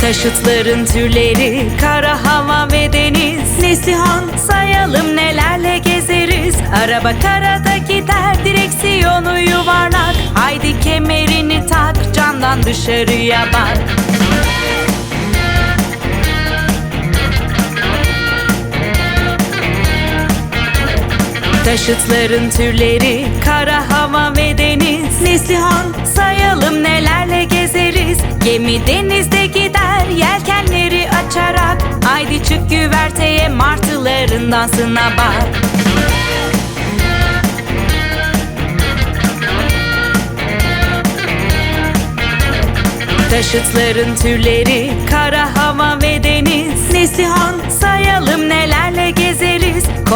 Taşıtların türleri kara hava ve deniz. Nesihan sayalım nelerle gezeriz. Araba karada gider direksiyonu yuvarlak. Haydi kemerini tak camdan dışarıya bak Taşıtların türleri kara hava ve deniz. Neslihan sayalım nelerle gezeriz. Gemi denizde gider yelkenleri açarak. Haydi çık güverteye martıların dansına bak. Taşıtların türleri kara